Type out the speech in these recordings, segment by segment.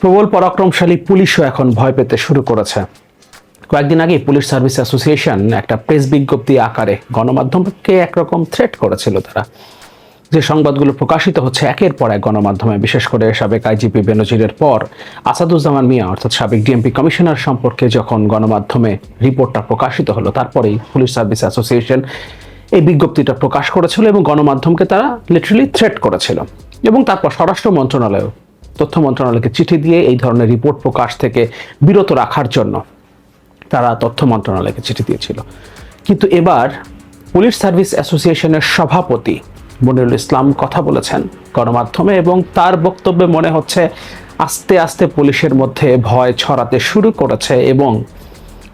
প্রবল পরাক্রমশালী পুলিশও এখন ভয় পেতে শুরু করেছে। কয়েকদিন আগে পুলিশ সার্ভিস অ্যাসোসিয়েশন একটা প্রেস বিজ্ঞপ্তি আকারে গণমাধ্যমকে একরকম থ্রেট করেছিল তারা। যে সংবাদগুলো প্রকাশিত হচ্ছে একের পর এক গণমাধ্যমে, বিশেষ করে সাবেক আইজিপি বেনজিরের পর আসাদুজ্জামান মিয়া, অর্থাৎ সাবেক ডিএমপি কমিশনার সম্পর্কে যখন গণমাধ্যমে রিপোর্টটা প্রকাশিত হলো, তারপরেই পুলিশ সার্ভিস অ্যাসোসিয়েশন এই বিজ্ঞপ্তিটা প্রকাশ করেছিল এবং গণমাধ্যমকে তারা লিটারালি থ্রেট করেছিল। এবং তারপর স্বরাষ্ট্র মন্ত্রণালয় তথ্য মন্ত্রণালয়কে চিঠি দিয়ে এই ধরনের রিপোর্ট প্রকাশ থেকে বিরত রাখার জন্য তারা তথ্য মন্ত্রণালয়কে চিঠি দিয়েছিল। কিন্তু এবার পুলিশ সার্ভিস অ্যাসোসিয়েশনের সভাপতি মনিরুল ইসলাম কথা বলেছেন গণমাধ্যমে এবং তার বক্তব্যে মনে হচ্ছে আস্তে আস্তে পুলিশের মধ্যে ভয় ছড়াতে শুরু করেছে এবং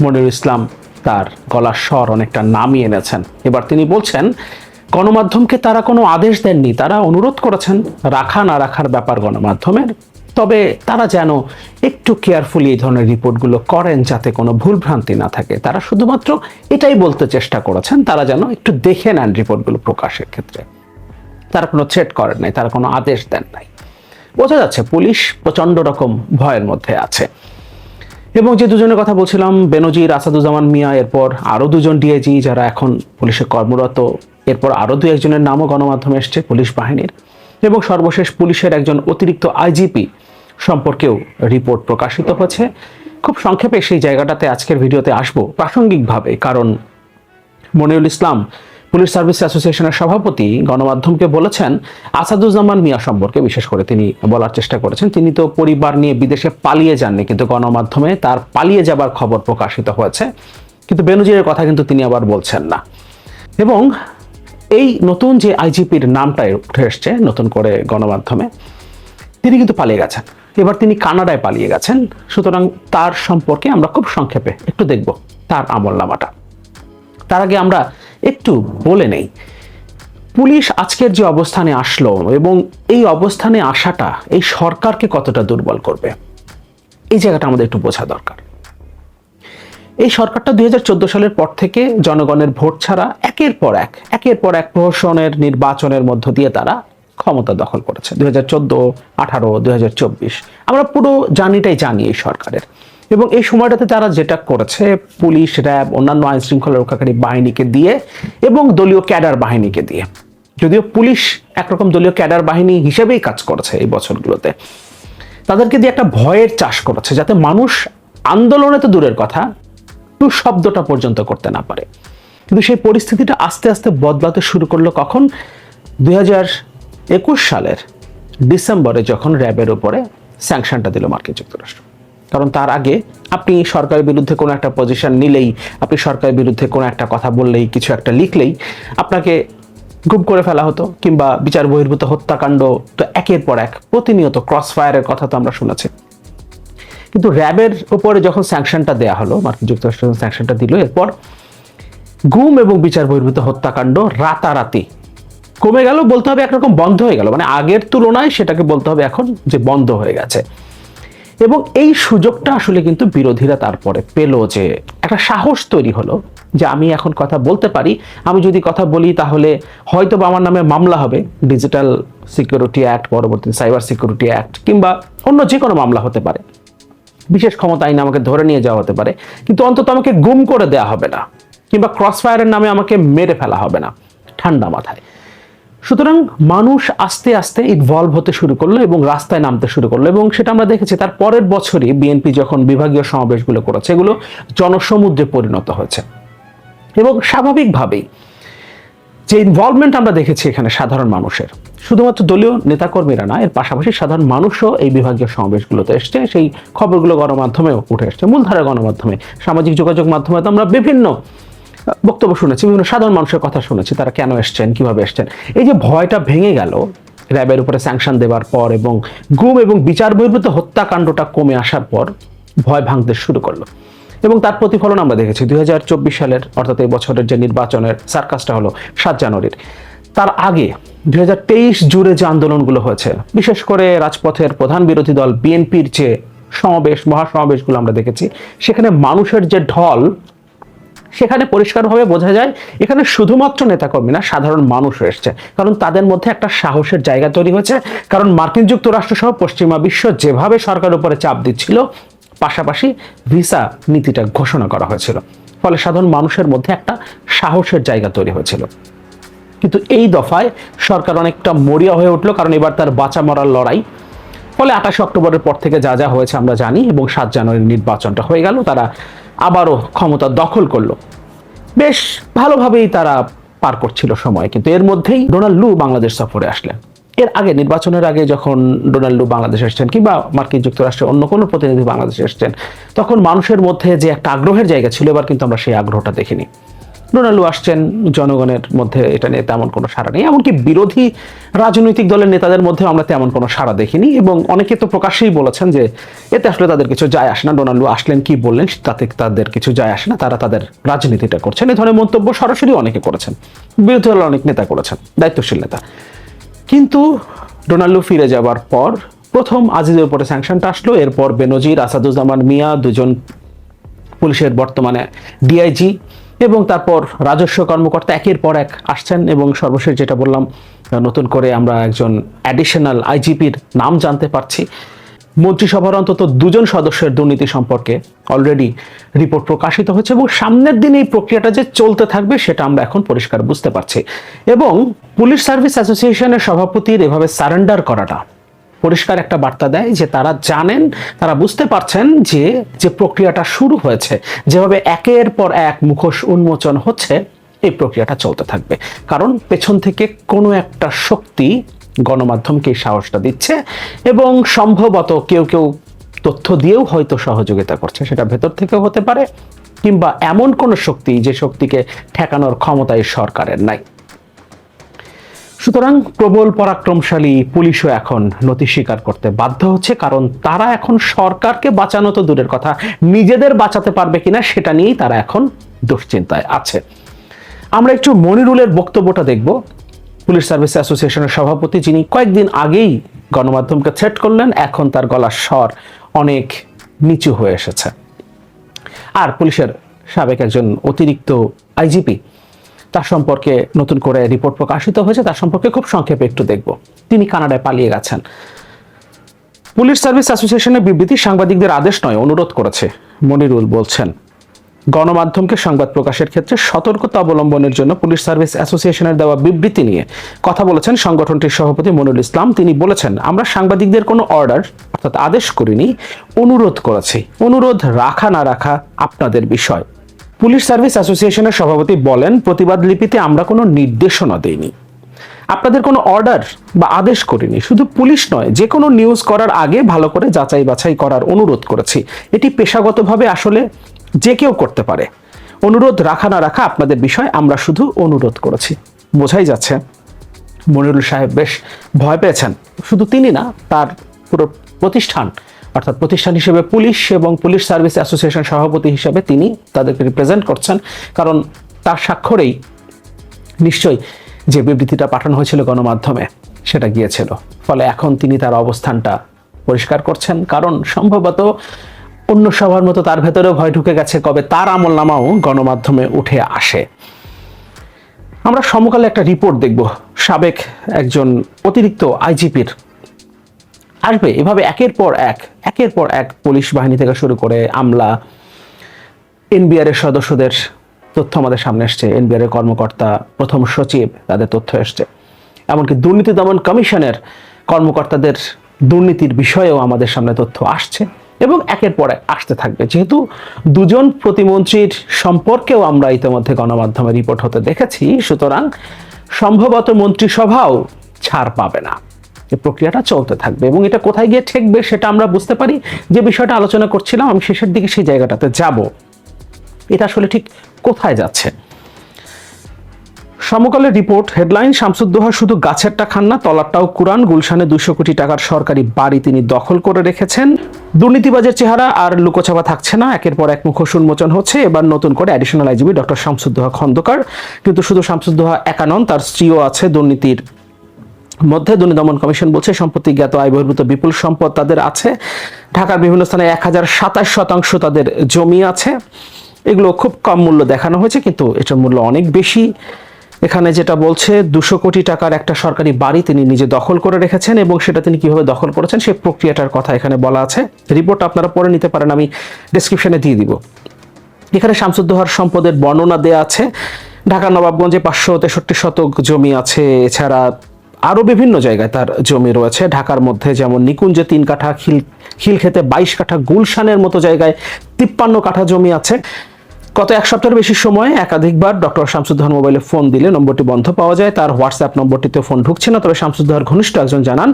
মনিরুল ইসলাম তার গলার স্বর অনেকটা নামিয়ে এনেছেন। এবার তিনি বলছেন গণমাধ্যমকে তারা কোনো আদেশ দেননি, তারা অনুরোধ করেছেন রাখা না রাখার ব্যাপার গণমাধ্যমের। তবে তারা যেন একটু কেয়ারফুলি এই ধরনের রিপোর্টগুলো করেন যাতে কোনো ভুলভ্রান্তি না থাকে। তারা শুধুমাত্র এটাই বলতে চেষ্টা করেছেন, তারা যেন একটু দেখে নেন রিপোর্টগুলো প্রকাশের ক্ষেত্রে। তারা কোনো থ্রেট করেন নাই, তারা কোনো আদেশ দেন নাই। বোঝা যাচ্ছে পুলিশ প্রচণ্ড রকম ভয়ের মধ্যে আছে। এবং যে দুজনের কথা বলছিলাম, বেনজির, আসাদুজ্জামান মিয়া, এরপর আরও দুজন ডিআইজি যারা এখন পুলিশে কর্মরত এরপর আরও দু একজনের নামও গণমাধ্যমে এসছে পুলিশ বাহিনীর। এবং সর্বশেষ পুলিশের একজন অতিরিক্ত আইজিপি সম্পর্কেও রিপোর্ট প্রকাশিত হয়েছে। খুব সংক্ষেপে সেই জায়গাটাতে আজকের ভিডিওতে আসব প্রাসঙ্গিকভাবে, কারণ মনিরুল ইসলাম পুলিশ সার্ভিস অ্যাসোসিয়েশনের সভাপতি গণমাধ্যমকে বলেছেন, আসাদুজ্জামান মিয়া সম্পর্কে বিশেষ করে তিনি বলার চেষ্টা করেছেন। তিনি তো পরিবার নিয়ে বিদেশে পালিয়ে যাননি, কিন্তু গণমাধ্যমে তার পালিয়ে যাবার খবর প্রকাশিত হয়েছে। কিন্তু বেনজিরের কথা কিন্তু তিনি আবার বলছেন না। এবং এই নতুন যে আইজিপির নামটা উঠে এসছে নতুন করে গণমাধ্যমে, তিনি কিন্তু পালিয়ে গেছেন। এবার তিনি কানাডায় পালিয়ে গেছেন। সুতরাং তার সম্পর্কে আমরা খুব সংক্ষেপে একটু দেখব তার আমল নামাটা তার আগে আমরা একটু বলে নেই, পুলিশ আজকের যে অবস্থানে আসলো এবং এই অবস্থানে আসাটা এই সরকারকে কতটা দুর্বল করবে, এই জায়গাটা আমাদের একটু বোঝা দরকার। এই সরকারটা দুই হাজার চোদ্দ সালের পর থেকে জনগণের ভোট ছাড়া একের পর এক, একের পর এক প্রহসনের নির্বাচনের মধ্য দিয়ে তারা ক্ষমতা দখল করেছে, দুই হাজার চোদ্দ, আঠারো আমরা পুরো জার্নিটাই জানি এই সরকারের। এবং এই সময়টাতে তারা যেটা করেছে, পুলিশ, র্যাব, অন্যান্য আইন শৃঙ্খলা রক্ষাকারী বাহিনীকে দিয়ে এবং দলীয় ক্যাডার বাহিনীকে দিয়ে। যদিও পুলিশ একরকম দলীয় ক্যাডার বাহিনী হিসেবেই কাজ করেছে এই বছরগুলোতে। তাদেরকে দিয়ে একটা ভয়ের চাষ করেছে, যাতে মানুষ আন্দোলনে তো দূরের কথা টু শব্দটা পর্যন্ত করতে না পারে। কিন্তু সেই পরিস্থিতিটা আস্তে আস্তে বদলাতে শুরু করল কখন? দুই সালের ডিসেম্বরে যখন র্যাবের উপরে স্যাংশনটা দিল মার্কিন যুক্তরাষ্ট্র। কারণ তার আগে আপনি সরকারের বিরুদ্ধে কোনো একটা পজিশন নিলেই, আপনি সরকারের বিরুদ্ধে কোনো একটা কথা বললেই, কিছু একটা লিখলেই আপনাকে গুম করে ফেলা হতো, কিংবা বিচার বহির্ভূত হত্যাকাণ্ড, তো একের পর এক প্রতিনিয়ত ক্রস ফায়ারের কথা তো আমরা শুনেছি। কিন্তু র্যাবের উপরে যখন স্যাংশনটা দেওয়া হলো, মার্কিন যুক্তরাষ্ট্র স্যাংশনটা দিল, এরপর গুম এবং বিচার বহির্ভূত হত্যাকাণ্ড রাতারাতি। কমে গেল, বলতে হবে একরকম বন্ধ হয়ে গেল। মানে আগের তুলনায় সেটাকে বলতে হবে এখন যে বন্ধ হয়ে গেছে। এবং এই সুযোগটা আসলে কিন্তু বিরোধীরা তারপরে পেল যে একটা সাহস তৈরি হলো যে আমি এখন কথা বলতে পারি। আমি যদি কথা বলি তাহলে হয়তো আমার নামে মামলা হবে। ডিজিটাল সিকিউরিটি অ্যাক্ট, পরবর্তী সাইবার সিকিউরিটি অ্যাক্ট কিংবা অন্য যে কোনো মামলা হতে পারে। বিশেষ ক্ষমতা আইন আমাকে ধরে নিয়ে যাওয়া হতে পারে, কিন্তু অন্তত আমাকে গুম করে দেওয়া হবে না, কিংবা ক্রস ফায়ারের নামে আমাকে মেরে ফেলা হবে না, ঠান্ডা মাথায়। সুতরাং মানুষ আস্তে আস্তে ইনভলভ হতে শুরু করল এবং রাস্তায় নামতে শুরু করল, এবং সেটা আমরা দেখেছি তার পরের বছরই বিএনপি যখন বিভাগীয় সমাবেশগুলো করেছে, এগুলো জনসমুদ্রে পরিণত হয়েছে। এবং স্বাভাবিকভাবেই যে ইনভলভমেন্ট আমরা দেখেছি এখানে সাধারণ মানুষের, শুধুমাত্র দলীয় নেতাকর্মীরা না, এর পাশাপাশি সাধারণ মানুষও এই বিভাগীয় সমাবেশগুলোতে এসছে। সেই খবরগুলো গণমাধ্যমেও উঠে এসছে, মূলধারা গণমাধ্যমে, সামাজিক যোগাযোগ মাধ্যমে তো আমরা বিভিন্ন বক্তব্য শুনেছি, বিভিন্ন সাধারণ মানুষের কথা শুনেছি, তারা কেন এসছেন, কীভাবে এসছেন। এই যে ভয়টা ভেঙে গেল, র্যাবের উপরে স্যাংশন দেওয়ার পর এবং গুম এবং বিচার বহির্ভূত হত্যাকাণ্ডটা কমে আসার পর ভয় ভাঙতে শুরু করল। এবং তার প্রতিফলন আমরা দেখেছি দুই হাজার চব্বিশ সালের, অর্থাৎ এই বছরের যে নির্বাচনের সার্কাসটা হলো সাত জানুয়ারির। তার আগে দুই জুড়ে যে আন্দোলনগুলো হয়েছে, বিশেষ করে রাজপথের প্রধান বিরোধী দল বিএনপির যে সমাবেশ, মহাসমাবেশগুলো আমরা দেখেছি, সেখানে মানুষের যে ঢল, সেখানে পরিষ্কারভাবে বোঝা যায় এখানে শুধুমাত্র নেতাকর্মী না, সাধারণ মানুষ এসছে। কারণ তাদের মধ্যে একটা সাহসের জায়গা তৈরি হয়েছে। কারণ মার্কিন যুক্তরাষ্ট্র সহ পশ্চিমা বিশ্ব যেভাবে সরকার উপরে চাপ দিচ্ছিল পাশাপাশি ভিসা নীতিটা ঘোষণা করা হয়েছিল। ফলে সাধারণ মানুষের মধ্যে একটা সাহসের জায়গা তৈরি হয়েছিল। কিন্তু এই দফায় সরকার অনেকটা মরিয়া হয়ে উঠল, কারণ এবার তার বাঁচা মরার লড়াই। ফলে আঠাশে অক্টোবরের পর থেকে যা যা হয়েছে আমরা জানি, এবং সাত জানুয়ারির নির্বাচনটা হয়ে গেল, তারা আবারও ক্ষমতা দখল করল। বেশ ভালোভাবেই তারা পার করছিল সময়, কিন্তু এর মধ্যেই ডোনাল্ড লু বাংলাদেশ সফরে আসলেন। এর আগে, নির্বাচনের আগে যখন ডোনাল্ড বাংলাদেশ এসছেন কিংবা মার্কিন যুক্তরাষ্ট্রের অন্য কোনো প্রতিনিধি বাংলাদেশে এসছেন তখন মানুষের মধ্যে যে একটা আগ্রহের জায়গা ছিল, এবার কিন্তু আমরা সেই আগ্রহটা দেখিনি। ডোনাল্ডু আসছেন, জনগণের মধ্যে এটা নিয়ে তেমন কোনো সাড়া নেই। এমনকি বিরোধী রাজনৈতিক দলের নেতাদের মধ্যে আমরা তেমন কোনো সাড়া দেখিনি এবং অনেকে তো প্রকাশ্যেই বলেছেন যে, এতে আসলে তাদের কিছু যায় আসে না। ডোনাল্ডু আসলেন কি বললেন, তাতে তাদের কিছু যায় আসে না। তারা তাদের রাজনীতিটা করছেন। এ ধরনের মন্তব্য সরাসরি অনেকে করেছেন। বিরোধী দলের অনেক নেতা করেছেন, দায়িত্বশীল নেতা। কিন্তু ডোনাল্ডো ফিরে যাবার পর প্রথম আজিজের উপরে স্যাংশনটা আসলো। এরপর বেনজির, আসাদুজ্জামান, মিয়া দুজন পুলিশের বর্তমানে ডিআইজি এবং তারপর রাজস্ব কর্মকর্তা একের পর এক আসছেন এবং সর্বশেষ যেটা বললাম, নতুন করে আমরা একজন অ্যাডিশনাল আইজিপির নাম জানতে পারছি। মন্ত্রিসভার অন্তত দুজন সদস্যের দুর্নীতি সম্পর্কে অলরেডি রিপোর্ট প্রকাশিত হয়েছে এবং সামনের দিন এই প্রক্রিয়াটা যে চলতে থাকবে সেটা আমরা এখন পরিষ্কার বুঝতে পারছি। এবং পুলিশ সার্ভিস অ্যাসোসিয়েশনের সভাপতির এভাবে সারেন্ডার করাটা পরিষ্কার একটা বার্তা দেয় যে তারা জানেন, তারা বুঝতে পারছেন যে যে প্রক্রিয়াটা শুরু হয়েছে, যেভাবে একের পর এক মুখোশ উন্মোচন হচ্ছে, এই প্রক্রিয়াটা চলতে থাকবে। কারণ পেছন থেকে কোনো একটা শক্তি গণমাধ্যমকে সাহসটা দিচ্ছে এবং সম্ভবত কেউ কেউ তথ্য দিয়েও হয়তো সহযোগিতা করছে, সেটা ভেতর থেকেও হতে পারে, কিংবা এমন কোনো শক্তি যে শক্তিকে ঠেকানোর ক্ষমতা এই সরকারের নাই। সুতরাং প্রবল পরাক্রমশালী পুলিশও এখন নথি স্বীকার করতে বাধ্য হচ্ছে, কারণ তারা এখন সরকারকে বাঁচানো তো দূরের কথা, নিজেদের বাঁচাতে পারবে কিনা সেটা নিয়েই তারা এখন দুশ্চিন্তায় আছে। আমরা একটু মনিরুলের বক্তব্যটা দেখব। পুলিশ সার্ভিস অ্যাসোসিয়েশনের সভাপতি, যিনি কয়েকদিন আগেই গণমাধ্যমকে থ্রেট করলেন, এখন তার গলার স্বর অনেক নিচু হয়ে এসেছে। আর পুলিশের সাবেক একজন অতিরিক্ত আইজিপি, তার সম্পর্কে নতুন করে রিপোর্ট প্রকাশিত হয়েছে, তার সম্পর্কে খুব সংক্ষেপে একটু দেখব। তিনি কানাডায় পালিয়ে গেছেন। পুলিশ সার্ভিস অ্যাসোসিয়েশনের বিবৃতি সাংবাদিকদের আদেশ নয়, অনুরোধ করেছে, মনিরুল বলছেন। গণমাধ্যমকে সংবাদ প্রকাশের ক্ষেত্রে সতর্কতা অবলম্বনের জন্য পুলিশ সার্ভিস অ্যাসোসিয়েশনের দেওয়া বিবৃতি নিয়ে কথা বলেছেন সংগঠনটির সভাপতি মনুল ইসলাম। তিনি বলেছেন, আমরা সাংবাদিকদের কোনো অর্ডার অর্থাৎ আদেশ করিনি, অনুরোধ করেছি। অনুরোধ রাখা না রাখা আপনাদের বিষয়। পুলিশ সার্ভিস অ্যাসোসিয়েশনের সভাপতি বলেন, প্রতিবাদ লিপিতে আমরা কোনো নির্দেশনা দেইনি। আপনাদের কোনো অর্ডার বা আদেশ করিনি। শুধু পুলিশ নয়, যে কোনো নিউজ করার আগে ভালো করে যাচাই বাছাই করার অনুরোধ করেছি। এটি পেশাগতভাবে আসলে যে কেউ করতে পারে। অনুরোধ রাখা না রাখা আপনাদের বিষয় আমরা শুধু অনুরোধ করেছি। বোঝাই যাচ্ছে। মনিরুল সাহেব বেশ ভয় পেয়েছেন। শুধু তিনি না, তার পুরো প্রতিষ্ঠান, অর্থাৎ প্রতিষ্ঠান হিসেবে পুলিশ এবং পুলিশ সার্ভিস অ্যাসোসিয়েশন সভাপতি হিসেবে তিনি তাদেরকে রিপ্রেজেন্ট করছেন। কারণ তার স্বাক্ষরেই নিশ্চয়ই যে বিবৃতিটা পাঠানো হয়েছিল গণমাধ্যমে, সেটা গিয়েছিল। ফলে এখন তিনি তার অবস্থানটা পরিষ্কার করছেন। কারণ সম্ভবত অন্য সবার মতো তার ভেতরেও ভয় ঢুকে গেছে কবে তার আমল নামাও গণমাধ্যমে উঠে আসে। আমরা সমকালে একটা রিপোর্ট দেখব। সাবেক একজন অতিরিক্ত আইজিপির। আসবে, এভাবে একের পর এক, একের পর এক পুলিশ বাহিনী থেকে শুরু করে আমলা, এনবিআর এর সদস্যদের তথ্য আমাদের সামনে এসছে। এনবিআর এর কর্মকর্তা প্রথম সচিব, তাদের তথ্য এসছে। এমনকি দুর্নীতি দমন কমিশনের কর্মকর্তাদের দুর্নীতির বিষয়েও আমাদের সামনে তথ্য আসছে। এবং একের পর এক আসতে থাকবে। যেহেতু দুজন প্রতিমন্ত্রীর সম্পর্কেও আমরা ইতিমধ্যে গণমাধ্যমে রিপোর্ট হতে দেখেছি, সুতরাং সম্ভবত মন্ত্রিসভাও ছাড় পাবে না। এই প্রক্রিয়াটা চলতে থাকবে এবং এটা কোথায় গিয়ে ঠেকবে সেটা আমরা বুঝতে পারি। যে বিষয়টা আলোচনা করছিলাম, আমি শেষের দিকে সেই জায়গাটাতে যাব। এটা আসলে ঠিক কোথায় যাচ্ছে? সমকালের রিপোর্ট, হেডলাইন, শামসুদ্দোহা শুধু গাছেরটা খান না, তলারটাও কুরান গুলশানে দুশো কোটি টাকার সরকারি বাড়ি তিনি দখল করে রেখেছেন। দুর্নীতিবাজের চেহারা আর লুকোচাপা থাকছে না, একের পর এক মুখোশ উন্মোচন হচ্ছে। এবার নতুন করে additional IGP doctor Shamsuddoha Khandakar. কিন্তু শুধু শামসুদ্দোহা একা নন, তার স্ত্রীও আছে দুর্নীতির মধ্যে। দুর্নীতি দমন কমিশন বলছে, সম্পত্তি জ্ঞাত, আয় বহির্ভূত, বিপুল সম্পদ তাদের আছে। ঢাকার বিভিন্ন স্থানে এক হাজার সাতাশ শতাংশ তাদের জমি আছে। এগুলো খুব কম মূল্য দেখানো হয়েছে, কিন্তু এটার মূল্য অনেক বেশি। এখানে যেটা বলছে, দুশো কোটি টাকার একটা সরকারি বাড়ি তিনি নিজে দখল করে রেখেছেন এবং সেটা তিনি কীভাবে দখল করেছেন সেই প্রক্রিয়াটার কথা এখানে বলা আছে। রিপোর্ট আপনারা পড়ে নিতে পারেন, আমি ডেসক্রিপশনে দিয়ে দিব। এখানে শামসুদ্দোহার সম্পদের বর্ণনা দেয়া আছে। ঢাকা নবাবগঞ্জে পাঁচশো তেষট্টি শতক জমি আছে, এছাড়া আরও বিভিন্ন জায়গায় তার জমি রয়েছে। ঢাকার মধ্যে যেমন নিকুঞ্জে তিন কাঠা, খিল, খিলক্ষেতে বাইশ কাঠা, গুলশানের মতো জায়গায় তিপ্পান্ন কাঠা জমি আছে। গত এক সপ্তাহের বেশি সময় একাধিকবার ডক্টর শামসুদ্দোহার মোবাইলে ফোন দিলে নম্বরটি বন্ধ পাওয়া যায়। তার হোয়াটসঅ্যাপ নম্বরটিতে ফোন ঢুকছে না, তবে শামসুদ্দোহার ঘনিষ্ঠ একজন জানান,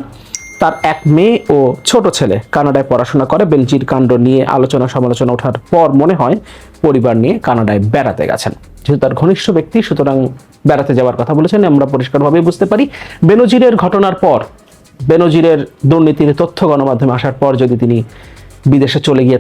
তার এক মেয়ে ও ছোট ছেলে কানাডায় পড়াশোনা করে, বেলজির কাণ্ড নিয়ে আলোচনা সমালোচনা ওঠার পর মনে হয় পরিবার নিয়ে কানাডায় বেড়াতে গেছেন। যেহেতু তার ঘনিষ্ঠ ব্যক্তি, সুতরাং বেড়াতে যাওয়ার কথা বলেছেন, আমরা পরিষ্কারভাবে বুঝতে পারি। বেনজিরের ঘটনার পর, বেনজিরের দুর্নীতির তথ্য গণমাধ্যমে আসার পর যদি তিনি বিদেশে চলে গিয়ে